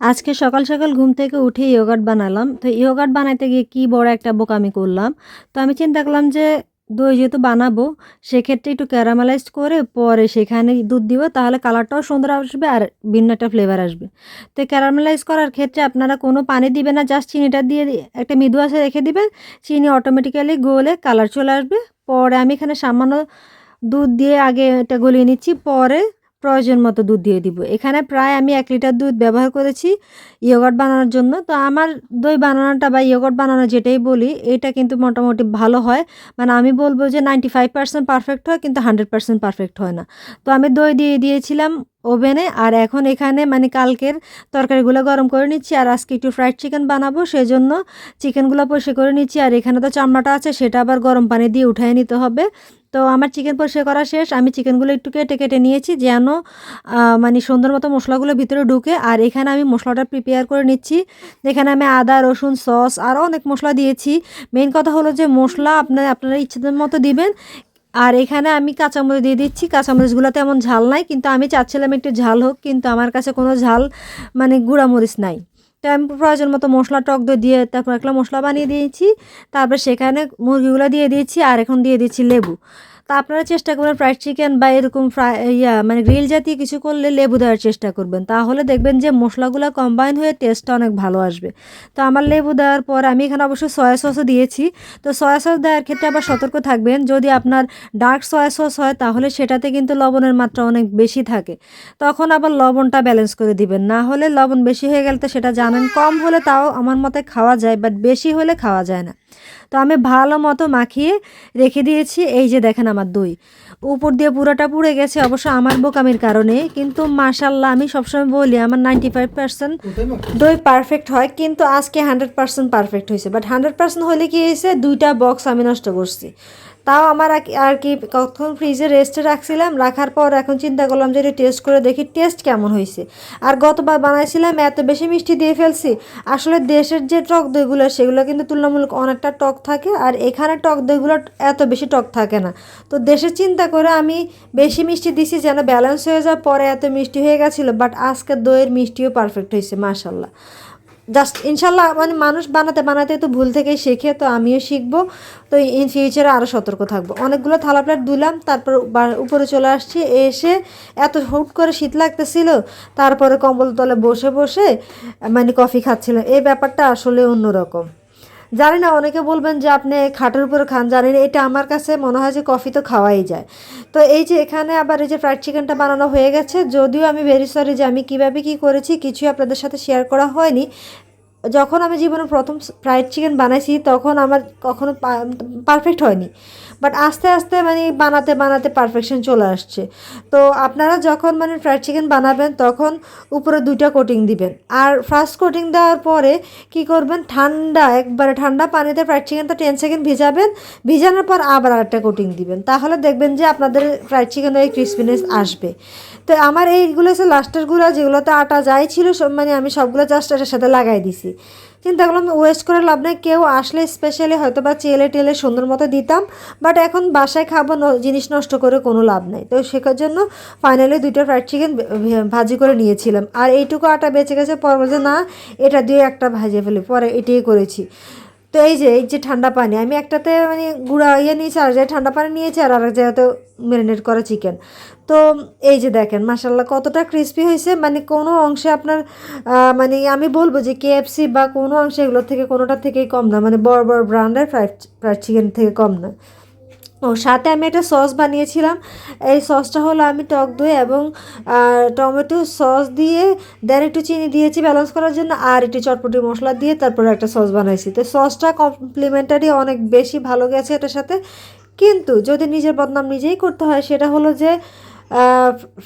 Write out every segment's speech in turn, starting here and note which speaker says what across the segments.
Speaker 1: আজকে সকাল সকাল ঘুম থেকে উঠে ইয়োগার্ট বানালাম। তো ইয়োগার্ট বানাইতে গিয়ে কী বড় একটা বোকামি করলাম। তো আমি চিন্তা করলাম যে দই যেহেতু বানাবো, সেক্ষেত্রে একটু ক্যারামেলাইজড করে পরে সেখানে দুধ দিব, তাহলে কালারটাও সুন্দর আসবে আর ভিন্ন একটা ফ্লেভার আসবে। তো ক্যারামেলাইজ করার ক্ষেত্রে আপনারা কোনো পানি দিবেন না, জাস্ট চিনিটা দিয়ে একটা মৃদু আছে রেখে দিবেন, চিনি অটোমেটিক্যালি গলে কালার চলে আসবে। পরে আমি এখানে সামান্য দুধ দিয়ে আগে এটা গলিয়ে নিচ্ছি, পরে প্রয়োজন মতো দুধ দিয়ে দিব। এখানে প্রায় আমি এক লিটার দুধ ব্যবহার করেছি ইয়োগার্ট বানানোর জন্য। তো আমার দই বানানোটা বা ইয়োগার্ট বানানো যেটাই বলি, এটা কিন্তু মোটামুটি ভালো হয়। মানে আমি বলব যে নাইনটি ফাইভ পার্সেন্ট পারফেক্ট হয়, কিন্তু হান্ড্রেড পার্সেন্ট পারফেক্ট হয় না। তো আমি দই দিয়ে দিয়েছিলাম ওভেনে, আর এখন এখানে মানে কালকের তরকারিগুলো গরম করে নিচ্ছি, আর আজকে একটু ফ্রাইড চিকেন বানাবো সেই জন্য চিকেনগুলো পরিষ্কার করে নিচ্ছি। আর এখানে তো চামড়াটা আছে, সেটা আবার গরম পানি দিয়ে উঠায় নিতে হবে। তো আমার চিকেন পরিষ্কার করা শেষ। আমি চিকেনগুলো একটু কেটে কেটে নিয়েছি যেন মানে সুন্দর মতো মশলাগুলো ভিতরে ঢুকে। আর এখানে আমি মশলাটা প্রিপেয়ার করে নিচ্ছি। এখানে আমি আদা, রসুন, সস আরও অনেক মশলা দিয়েছি। মেইন কথা হলো যে মশলা আপনার, আপনারা ইচ্ছেদের মতো দিবেন। আর এখানে আমি কাঁচামরিচ দিয়ে দিচ্ছি। কাঁচামরিচগুলো তেমন ঝাল নাই, কিন্তু আমি চাচ্ছিলাম একটু ঝাল হোক, কিন্তু আমার কাছে কোনো ঝাল মানে গুঁড়ামরিচ নাই। আমি প্রয়োজন মতো মশলা টক দই দিয়ে তারপর একটা মশলা বানিয়ে দিয়েছি। তারপর সেখানে মুরগিগুলো দিয়ে দিয়েছি আর এখন দিয়ে দিচ্ছি লেবু। তা আপনারা চেষ্টা করবেন ফ্রাইড চিকেন বা এরকম ফ্রাই ইয়া মানে গ্রিল জাতীয় কিছু করলে লেবু দেওয়ার চেষ্টা করবেন। তাহলে দেখবেন যে মশলাগুলো কম্বাইন হয়ে টেস্টটা অনেক ভালো আসবে। তো আমার লেবু দেওয়ার পর আমি এখানে অবশ্যই সয়া সসও দিয়েছি। তো সয়া সস দেওয়ার ক্ষেত্রে আবার সতর্ক থাকবেন। যদি আপনার ডার্ক সয়া সস হয়, তাহলে সেটাতে কিন্তু লবণের মাত্রা অনেক বেশি থাকে। তখন আবার লবণটা ব্যালেন্স করে দিবেন। না হলে লবণ বেশি হয়ে গেলে তো সেটা জানেন, কম হলে তাও আমার মতে খাওয়া যায় বাট বেশি হলে খাওয়া যায় না। তো আমি ভালো মতো মাখিয়ে রেখে দিয়েছি। এই যে দেখেন আমার দই। উপর দিয়ে পুরোটা পুড়ে গেছে, অবশ্য আমার বোকামির কারণে। কিন্তু মার্শাল্লাহ আমি সবসময় বলি, আমার নাইনটি ফাইভ পার্সেন্ট দই পারফেক্ট হয়। কিন্তু আজকে হান্ড্রেড পার্সেন্ট পারফেক্ট হয়েছে। বাট হান্ড্রেড পার্সেন্ট হলে কি হয়েছে? দুইটা বক্স আমি নষ্ট করছি। তাও আমার আর কি কখন ফ্রিজে রেস্টে রাখছিলাম, রাখার পর এখন চিন্তা করলাম যে টেস্ট করে দেখি টেস্ট কেমন হয়েছে। আর গতবার বানাইছিলাম, এত বেশি মিষ্টি দিয়ে ফেলছি। আসলে দেশের যে টক দইগুলো, সেগুলো কিন্তু তুলনামূলক অনেকটা টক থাকে আর এখানে টক দইগুলো এত বেশি টক থাকে না। তো দেশের চিন্তা করে আমি বেশি মিষ্টি দিছি যেন ব্যালেন্স হয়ে যাওয়ার পরে এত মিষ্টি হয়ে গেছিল বাট আজকে দইয়ের মিষ্টিও পারফেক্ট হয়েছে মাশাল্লাহ জাস্ট ইনশাল্লাহ মানে মানুষ বানাতে বানাতে তো ভুল থেকেই শেখে, তো আমিও শিখব। তো ইন ফিউচারে আরও সতর্ক থাকব। অনেকগুলো থালা প্লেট ধুলাম, তারপর উপরে চলে আসছি, এসে এত হুট করে শীত লাগতেছিল, তারপরে কম্বল তলে বসে বসে মানে কফি খাচ্ছিলাম। এই ব্যাপারটা আসলে অন্যরকম। জানি না, অনেকে বলবেন যে আপনি খাটের উপরে খান জানেন এটা আমার কাছে মনে হয় যে কফি তো খাওয়াই যায়। তো এই যে এখানে আবার এই যে ফ্রাইড চিকেনটা বানানো হয়ে গেছে, যদিও আমি ভেরি সরি যে আমি কীভাবে কী করেছি, কিছুই আপনাদের সাথে শেয়ার করা হয়নি। যখন আমি জীবনে প্রথম ফ্রাইড চিকেন বানাইছি, তখন আমার কখনো পারফেক্ট হয়নি। বাট আস্তে আস্তে মানে বানাতে বানাতে পারফেকশন চলে আসছে। তো আপনারা যখন মানে ফ্রাইড চিকেন বানাবেন, তখন উপরে দুইটা কোটিং দিবেন। আর ফার্স্ট কোটিং দেওয়ার পরে কি করবেন? ঠান্ডা, একবারে ঠান্ডা পানিতে ফ্রাইড চিকেনটা টেন সেকেন্ড ভিজাবেন। ভিজানোর পর আবার আরেকটা কোটিং দিবেন। তাহলে দেখবেন যে আপনাদের ফ্রাইড চিকেনের এই ক্রিসপিনেস আসবে। তো আমার এইগুলো হচ্ছে লাস্টের গুঁড়া, যেগুলোতে আটা যাই ছিল মানে আমি সবগুলো জাস্ট এটার সাথে লাগাই দিছি। চিন্তা করলাম ওয়েস্ট করে লাভ নেই, কেউ আসলে স্পেশালি হয়তো বা চেলে টেলে সুন্দর মতো দিতাম বাট এখন বাসায় খাব জিনিস নষ্ট করে কোনো লাভ নেই। তো শেখার জন্য ফাইনালি দুইটা ফ্রাইড চিকেন ভাজি করে নিয়েছিলাম। আর এইটুকু আটা বেঁচে গেছে পর বলছে না, এটা দিয়ে একটা ভাজিয়ে ফেলি, পরে এটাই করেছি। তো এই যে এই যে ঠান্ডা পানি, আমি একটাতে মানে গুঁড়া ইয়ে নিয়েছি, আর জায়গায় ঠান্ডা পানি নিয়েছি, আর আরেক জায়গাতে ম্যারিনেট করা চিকেন তো এই যে দেখেন মাসাল্লাহ কতটা ক্রিস্পি হয়েছে মানে কোনো অংশে আপনার মানে আমি বলব যে কেএফসি বা কোনো অংশে এগুলোর থেকে কোনোটার থেকেই কম না মানে বড় বড় ব্র্যান্ডের ফ্রাইড ফ্রাইড চিকেন থেকে কম না। ও, সাথে আমি একটা সস বানিয়েছিলাম। এই সসটা হলো আমি টক দই এবং টমেটো সস দিয়ে, দেন একটু চিনি দিয়েছি ব্যালেন্স করার জন্য, আর একটু চটপটি মশলা দিয়ে তারপরে একটা সস বানাইছি। তো সসটা কমপ্লিমেন্টারি অনেক বেশি ভালো গেছে এটার সাথে। কিন্তু যদি নিজের বদনাম নিজেই করতে হয়, সেটা হলো যে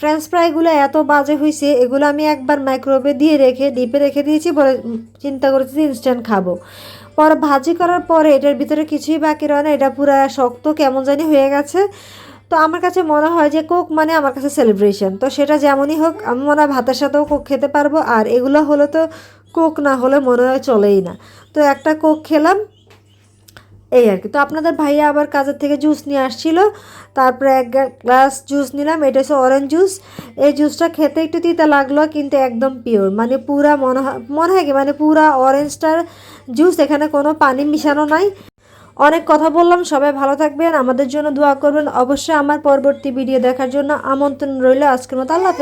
Speaker 1: ফ্রেঞ্চ ফ্রাইগুলো এত বাজে হয়েছে এগুলো আমি একবার মাইক্রোওয়েভে দিয়ে রেখে ডিপে রেখে দিয়েছি বলে চিন্তা করেছি ইনস্ট্যান্ট খাব। পরে ভাজি করার পরে এটার ভিতরে কিছুই বাকি রয় না, এটা পুরো শক্ত কেমন জানি হয়ে গেছে। তো আমার কাছে মনে হয় যে কোক মানে আমার কাছে সেলিব্রেশন তো সেটা যেমনই হোক, আমি মনে হয় ভাতের সাথেও কোক খেতে পারব, আর এগুলো হলে তো কোক না হলে মনে হয় চলেই না। তো একটা কোক খেলাম এই আর কি। তো আপনাদের ভাইয়া আবার কাজের থেকে জুস নিয়ে আসছিল। তারপরে এক গ্লাস জুস নিলাম, এটা হচ্ছে অরেঞ্জ জুস এই জুসটা খেতে একটু তিতা লাগল, কিন্তু একদম পিওর মানে পুরা মনে হয় মনে হয় কি? মানে পুরা অরেঞ্জটার জুস এখানে কোনো পানি মিশানো নাই। অনেক কথা বললাম, সবাই ভালো থাকবেন, আমাদের জন্য দোয়া করবেন। অবশ্যই আমার পরবর্তী ভিডিও দেখার জন্য আমন্ত্রণ রইল। আজকের মতো আল্লাহ